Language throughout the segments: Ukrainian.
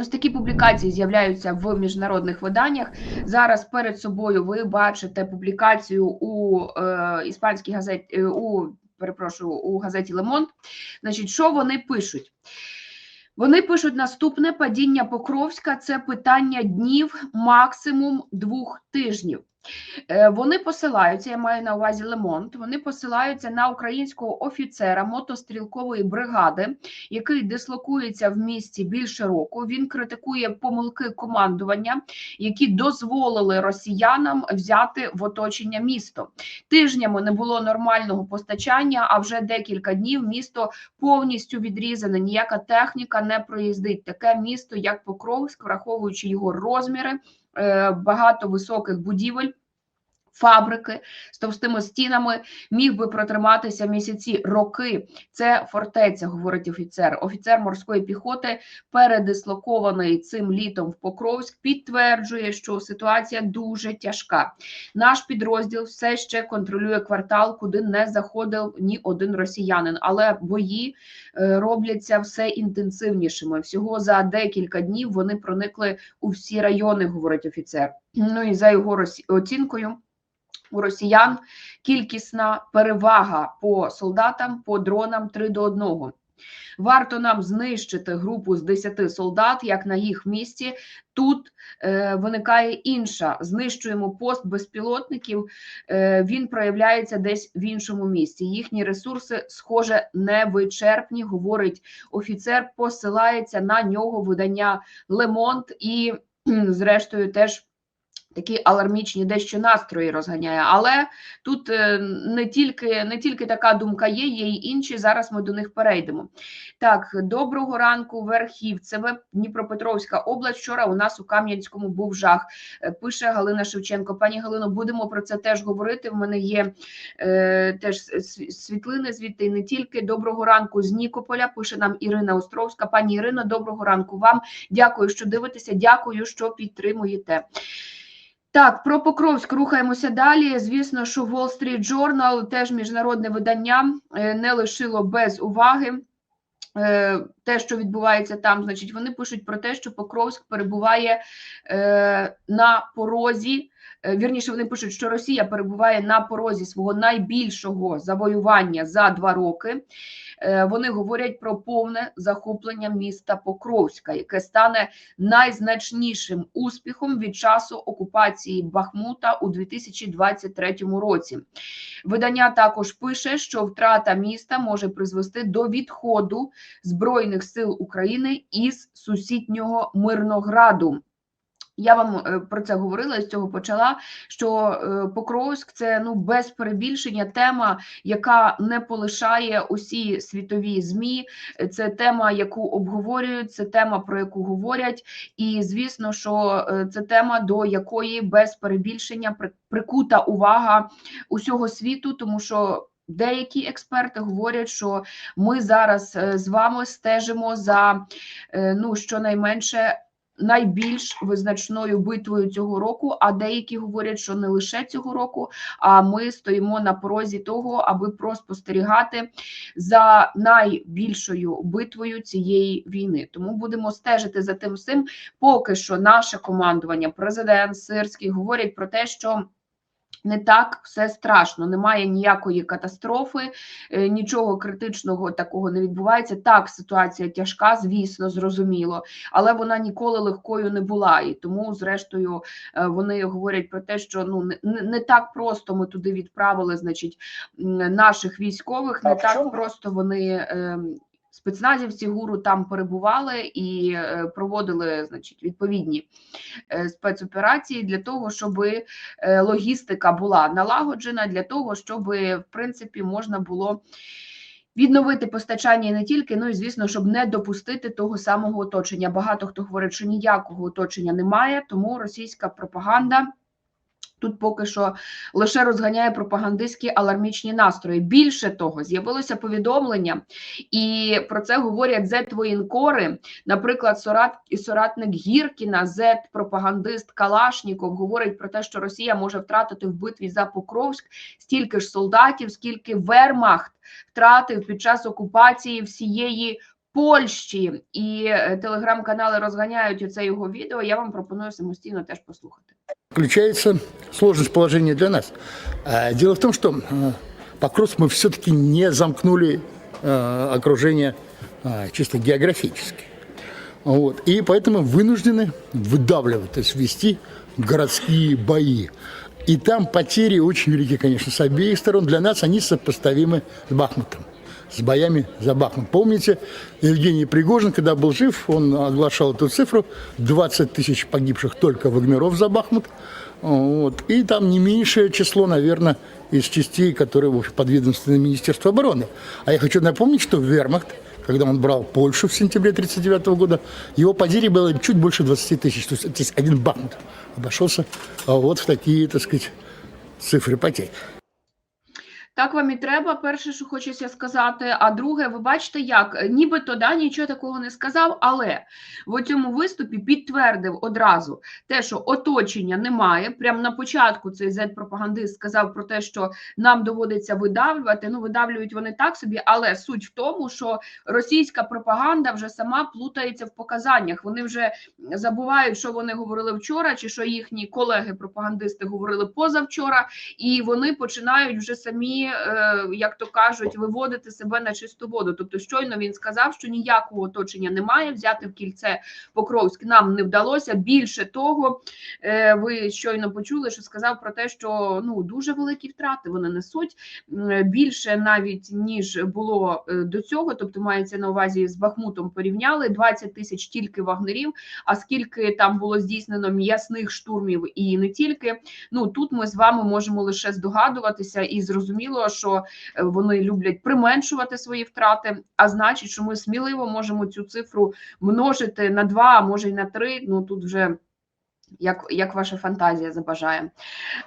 Ось такі публікації з'являються в міжнародних виданнях. Зараз перед собою ви бачите публікацію у е, іспанській газеті е, у перепрошую у газеті Лемонт. Значить, що вони пишуть? Вони пишуть наступне падіння Покровська це питання днів, максимум двох тижнів. Е, Вони посилаються, я маю на увазі Лемонт. Вони посилаються на українського офіцера мотострілкової бригади, який дислокується в місті більше року. Він критикує помилки командування, які дозволили росіянам взяти в оточення місто. Тижнями не було нормального постачання, а вже декілька днів місто повністю відрізане. Ніяка техніка не проїздить. Таке місто, як Покровськ, враховуючи його розміри, багато високих будівель. Фабрики з товстими стінами міг би протриматися місяці роки. Це фортеця, говорить офіцер. Офіцер морської піхоти, передислокований цим літом в Покровськ, підтверджує, що ситуація дуже тяжка. Наш підрозділ все ще контролює квартал, куди не заходив ні один росіянин, але бої е, робляться все інтенсивнішими. Всього за декілька днів вони проникли у всі райони, говорить офіцер. Ну і за його оцінкою. У росіян кількісна перевага по солдатам, по дронам 3 до 1. Варто нам знищити групу з 10 солдат, як на їх місці. Тут е, виникає інша. Знищуємо пост безпілотників. Е, він проявляється десь в іншому місці. Їхні ресурси, схоже, невичерпні, говорить офіцер. Посилається на нього видання Лемонт і, зрештою, теж. Такі алармічні дещо настрої розганяє, але тут е, не тільки не тільки така думка є, є й інші. Зараз ми до них перейдемо. Так, доброго ранку, Верхівцеве, Дніпропетровська область. Вчора у нас у Кам'янському був жах. Е, Пише Галина Шевченко. Пані Галино, будемо про це теж говорити. В мене є е, теж світлини звідти не тільки. Доброго ранку з Нікополя. Пише нам Ірина Островська. Пані Ірино, доброго ранку вам. Дякую, що дивитеся. Дякую, що підтримуєте. Так, про Покровськ рухаємося далі. Звісно, що Wall Street Journal, теж міжнародне видання, е, не лишило без уваги. е, Те, що відбувається там, значить, вони пишуть про те, що Покровськ перебуває е, на порозі. Е, Вірніше, вони пишуть, що Росія перебуває на порозі свого найбільшого завоювання за два роки. Е, Вони говорять про повне захоплення міста Покровська, яке стане найзначнішим успіхом від часу окупації Бахмута у 2023 році. Видання також пише, що втрата міста може призвести до відходу збройних сил України із сусіднього Мирнограду. Я вам е, про це говорила з цього почала. Що е, Покровськ це ну без перебільшення тема, яка не полишає усі світові змі. Це тема, яку обговорюють, це тема, про яку говорять, і звісно, що е, це тема, до якої без перебільшення при- прикута увага усього світу, тому що. Деякі експерти говорять, що ми зараз з вами стежимо за ну щонайменше найбільш визначною битвою цього року. А деякі говорять, що не лише цього року, а ми стоїмо на порозі того, аби проспостерігати за найбільшою битвою цієї війни. Тому будемо стежити за тим всім. Поки що наше командування, президент Сирський говорять про те, що. Не так все страшно, немає ніякої катастрофи, е, нічого критичного такого не відбувається. Так, ситуація тяжка, звісно, зрозуміло, але вона ніколи легкою не була. І тому, зрештою, е, вони говорять про те, що ну не, не так просто ми туди відправили, значить, наших військових, не так просто вони. Спецназівці гуру там перебували і е, проводили, значить, відповідні е, спецоперації для того, щоб е, логістика була налагоджена, для того, щоб в принципі можна було відновити постачання не тільки, ну і звісно, щоб не допустити того самого оточення. Багато хто говорить, що ніякого оточення немає, тому російська пропаганда. Тут поки що лише розганяє пропагандистські алармічні настрої. Більше того, з'явилося повідомлення, і про це говорять зет-воєнкори. Наприклад, сорат, і соратник Гіркіна, зет-пропагандист Калашніков говорить про те, що Росія може втратити в битві за Покровськ стільки ж солдатів, скільки Вермахт втратив під час окупації всієї Польщі і е, телеграм-канали розганяють оце його відео. Я вам пропоную самостійно теж послухати. Включается сложность положения для нас. А, Дело в том, что э, Покровск мы все-таки не замкнули э, окружение а, чисто географически. Вот. И поэтому вынуждены выдавливать, то есть вести городские бои. И там потери очень велики, конечно, с обеих сторон. Для нас они сопоставимы с Бахмутом, с боями за Бахмут. Помните, Евгений Пригожин, когда был жив, он оглашал эту цифру, 20 тысяч погибших только вагнеров за Бахмут. Вот. И там не меньшее число, наверное, из частей, которые в общем, подведомственны Министерству обороны. А я хочу напомнить, что Вермахт, когда он брал Польшу в сентябре 1939 года, его потери было чуть больше 20 тысяч. То есть, один Бахмут обошелся а, вот в такие, так сказать, цифры потерь. Так вам і треба, перше, що хочеться сказати. А друге, ви бачите, як е, нібито да, нічого такого не сказав, але в цьому виступі підтвердив одразу те, що оточення немає. Прямо на початку цей зет-пропагандист сказав про те, що нам доводиться видавлювати. Ну, видавлюють вони так собі, але суть в тому, що російська пропаганда вже сама плутається в показаннях. Вони вже забувають, що вони говорили вчора, чи що їхні колеги-пропагандисти говорили позавчора, і вони починають вже самі, е, як то кажуть, виводити себе на чисту воду. Тобто, щойно він сказав, що ніякого оточення немає. Взяти в кільце Покровськ нам не вдалося. Більше того, е, ви щойно почули, що сказав про те, що ну дуже великі втрати вони несуть більше навіть ніж було е, до цього. Тобто, мається на увазі з Бахмутом порівняли 20 тисяч тільки вагнерів. А скільки там було здійснено м'ясних штурмів і не тільки. Ну тут ми з вами можемо лише здогадуватися, і зрозуміло, що е, вони люблять применшувати свої втрати. А значить, що ми сміливо можемо цю цифру множити на два, може й на три. Ну тут вже. Як, як ваша фантазія забажає.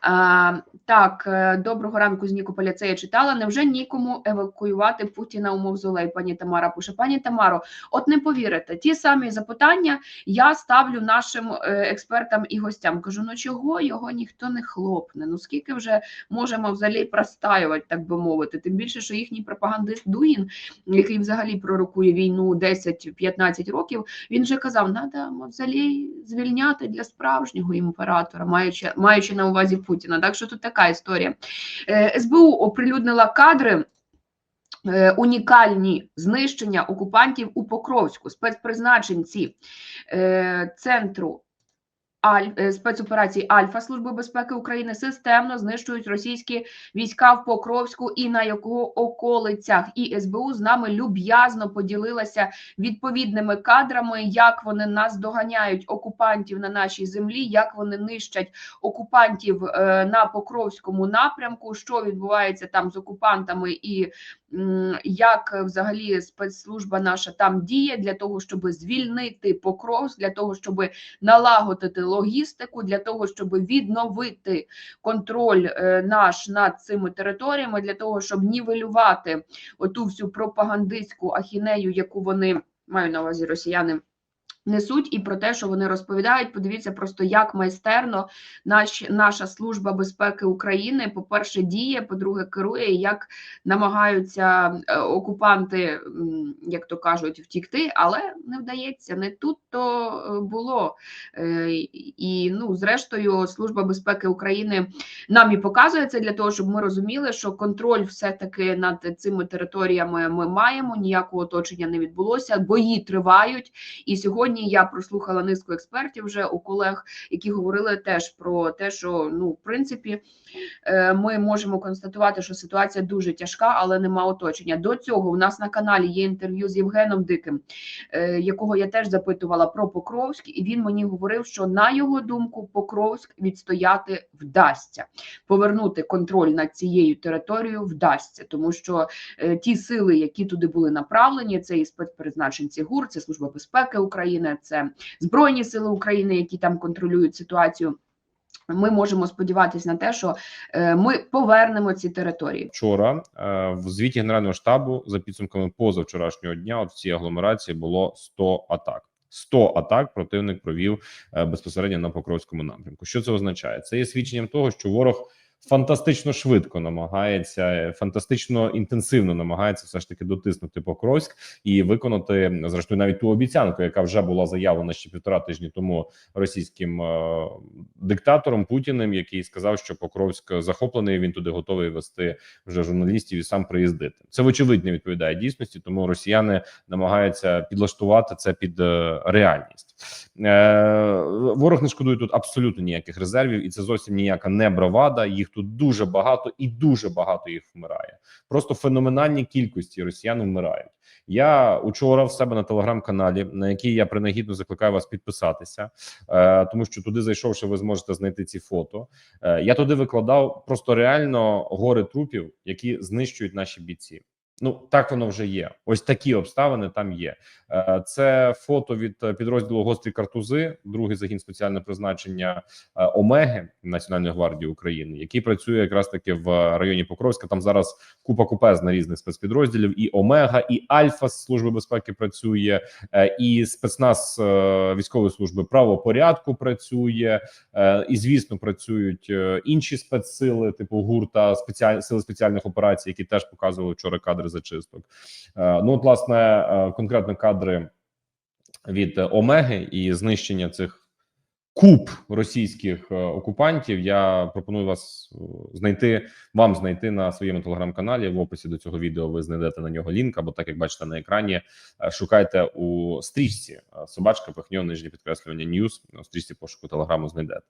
А, так, е, доброго ранку з Нікополя. Це я читала. Невже нікому евакуювати Путіна у Мавзолей? Пані Тамара пише. Пані Тамаро, от не повірите, ті самі запитання я ставлю нашим е, експертам і гостям. Кажу: ну чого його ніхто не хлопне? Ну скільки вже може Мавзолей простаювати, так би мовити? Тим більше, що їхній пропагандист Дугін, який взагалі пророкує війну 10-15 років, він вже казав: треба Мавзолей звільняти для справжнього імператора, маючи, маючи на увазі Путіна. Так що тут така історія. Е, СБУ оприлюднила кадри. е, Унікальні знищення окупантів у Покровську, спецпризначенці е, центру Аль, е, спецоперації Альфа Служби безпеки України системно знищують російські війська в Покровську і на його околицях. І СБУ з нами люб'язно поділилася відповідними кадрами, як вони нас доганяють окупантів на нашій землі, як вони нищать окупантів е, на Покровському напрямку, що відбувається там з окупантами, і як е, взагалі спецслужба наша там діє для того, щоб звільнити Покровськ, для того, щоб налагодити логістику, для того, щоб відновити контроль е, наш над цими територіями, для того, щоб нівелювати оту всю пропагандистську ахінею, яку вони маю на увазі росіяни. Несуть і про те, що вони розповідають. Подивіться просто, як майстерно наш, наша служба безпеки України, по-перше, діє, по-друге, керує, як намагаються е, окупанти, як то кажуть, втікти, але не вдається. Не тут то е, було. Е, І ну, зрештою, служба безпеки України нам і показує це для того, щоб ми розуміли, що контроль все-таки над цими територіями ми маємо. Ніякого оточення не відбулося, бої тривають. І сьогодні я прослухала низку експертів вже у колег, які говорили теж про те, що ну, в принципі, е, ми можемо констатувати, що ситуація дуже тяжка, але нема оточення. До цього у нас на каналі є інтерв'ю з Євгеном Диким, е, якого я теж запитувала про Покровськ, і він мені говорив, що на його думку Покровськ відстояти вдасться, повернути контроль над цією територією вдасться, тому що е, ті сили, які туди були направлені, це і спецпризначенці ГУР, це служба безпеки України, це збройні сили України, які там контролюють ситуацію. Ми можемо сподіватися на те, що е, ми повернемо ці території. Вчора е, в звіті Генерального штабу за підсумками позавчорашнього дня, от в цій агломерації було 100 атак. 100 атак противник провів е, безпосередньо на Покровському напрямку. Що це означає? Це є свідченням того, що ворог фантастично швидко намагається, фантастично інтенсивно намагається все ж таки дотиснути Покровськ і виконати зрештою навіть ту обіцянку, яка вже була заявлена ще півтора тижні тому російським е, диктатором Путіним, який сказав, що Покровськ захоплений. Він туди готовий вести вже журналістів і сам приїздити. Це вочевидь не відповідає дійсності, тому росіяни намагаються підлаштувати це під е, реальність. Е, ворог не шкодує тут абсолютно ніяких резервів, і це зовсім ніяка не бравада. Їх тут дуже багато і дуже багато їх вмирає. Просто феноменальні кількості росіян вмирають. Я учора в себе на телеграм-каналі, на який я принагідно закликаю вас підписатися, е, тому що туди зайшовши, ви зможете знайти ці фото. Е, я туди викладав просто реально гори трупів, які знищують наші бійці. Ну так воно вже є. Ось такі обставини там є. Е, Це фото від підрозділу гострі картузи, другий загін спеціального призначення е, Омеги Національної гвардії України, який працює якраз таки в районі Покровська. Там зараз купа купезна різних спецпідрозділів, і Омега, і Альфа з служби безпеки працює, е, і спецназ військової служби правопорядку працює, і звісно, працюють інші спецсили, типу гурта спеціаль... сили спеціальних операцій, які теж показували вчора кадри зачисток. Е, Ну, от, власне, е, конкретно кадри від Омеги і знищення цих куб російських е, окупантів. Я пропоную вас е, знайти вам знайти на своєму телеграм-каналі. В описі до цього відео ви знайдете на нього лінк, або так як бачите на екрані, е, шукайте у стрічці собачка пихньо нижнє підкреслювання Ньюс. У стрічці пошуку телеграму знайдете.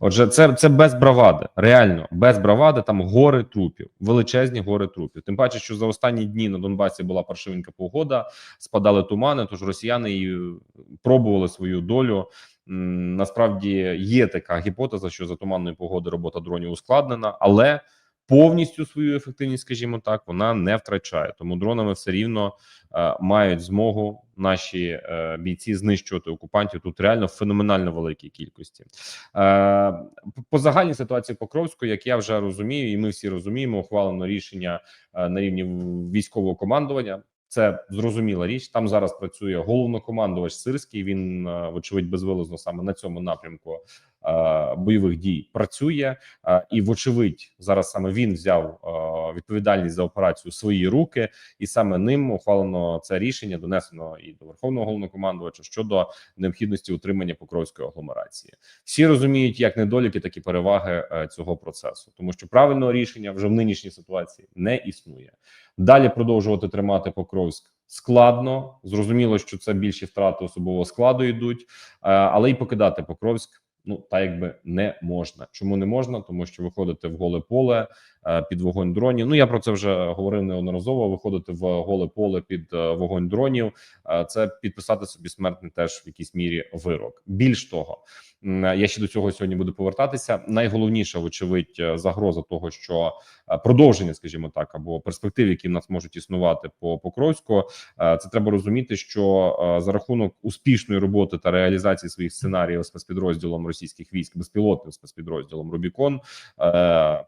Отже, це, це без бравади, реально без бравади. Там гори трупів, величезні гори трупів. Тим паче, що за останні дні на Донбасі була паршивенька погода, спадали тумани. Тож росіяни і пробували свою долю. Насправді є така гіпотеза, що за туманної погоди робота дронів ускладнена, але повністю свою ефективність, скажімо так, вона не втрачає. Тому дронами все рівно е, мають змогу наші е, бійці знищувати окупантів тут реально в феноменально великій кількості. Е, по загальній ситуації Покровської, як я вже розумію, і ми всі розуміємо, ухвалено рішення е, на рівні військового командування. Це зрозуміла річ. Там зараз працює головнокомандувач Сирський. Він е, вочевидь безвилозно саме на цьому напрямку бойових дій працює. Е, і вочевидь, зараз саме він взяв е, відповідальність за операцію в свої руки, і саме ним ухвалено це рішення, донесено і до верховного головнокомандувача щодо необхідності утримання покровської агломерації. Всі розуміють як недоліки, так і переваги е, цього процесу, тому що правильного рішення вже в нинішній ситуації не існує. Далі продовжувати тримати Покровськ складно. Зрозуміло, що це більші втрати особового складу йдуть, е, але й покидати Покровськ. Ну та якби не можна. Чому не можна? Тому що виходити в голе поле е, під вогонь дронів. Ну я про це вже говорив неодноразово. Виходити в голе поле під е, вогонь дронів. е, Це підписати собі смертний теж в якійсь мірі вирок. Більш того, я ще до цього сьогодні буду повертатися. Найголовніша, вочевидь, е, загроза того, що е, продовження, скажімо так, або перспектив, які в нас можуть існувати по Покровську, е, це треба розуміти, що за рахунок успішної роботи та реалізації своїх сценаріїв спецпідрозділом російських військ, безпілотним спецпідрозділом Рубікон,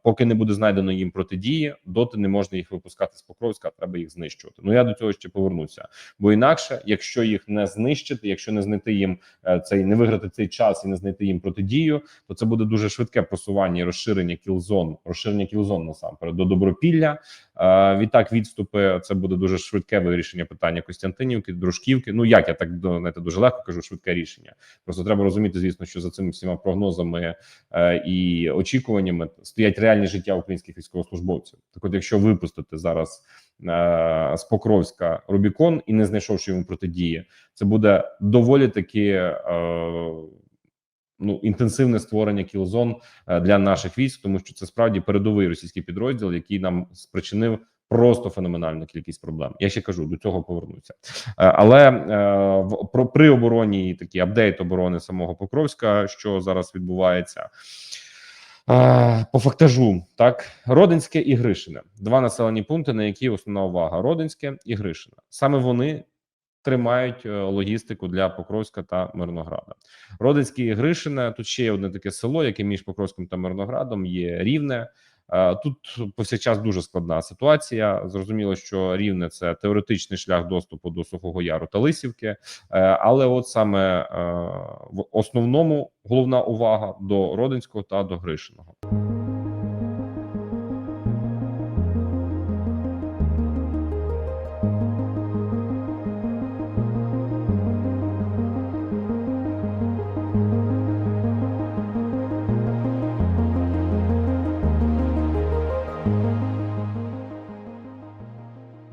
поки не буде знайдено їм протидії, доти не можна їх випускати з Покровська, а треба їх знищувати. Ну я до цього ще повернуся. Бо інакше, якщо їх не знищити, якщо не знайти їм цей не виграти цей час і не знайти їм протидію, то це буде дуже швидке просування і розширення кілзон, розширення кілзон насамперед до добропілля. Е, Відтак, відступи це буде дуже швидке вирішення питання Костянтинівки, Дружківки. Ну як я так до- знаєте, дуже легко кажу, швидке рішення. Просто треба розуміти, звісно, що за цими всіма прогнозами е, і очікуваннями стоять реальні життя українських військовослужбовців. Так, от, якщо випустити зараз е, з Покровська Рубікон і не знайшовши йому протидії, це буде доволі таки. Е, Ну, інтенсивне створення кілзон е, для наших військ, тому що це справді передовий російський підрозділ, який нам спричинив просто феноменальну кількість проблем. Я ще кажу, до цього повернуся. Е, Але е, в про при обороні і такий апдейт оборони самого Покровська, що зараз відбувається. По фактажу, так, Родинське і Гришине. Два населені пункти, на які основна увага: Родинське і Гришине. Саме вони тримають е, логістику для Покровська та Мирнограда. Родинське і Гришине. Тут ще є одне таке село, яке між Покровським та Мирноградом є рівне. Е, Тут повсякчас дуже складна ситуація. Зрозуміло, що рівне це теоретичний шлях доступу до Сухого Яру та Лисівки, Е, але от саме в основному головна увага до Родинського та до Гришиного.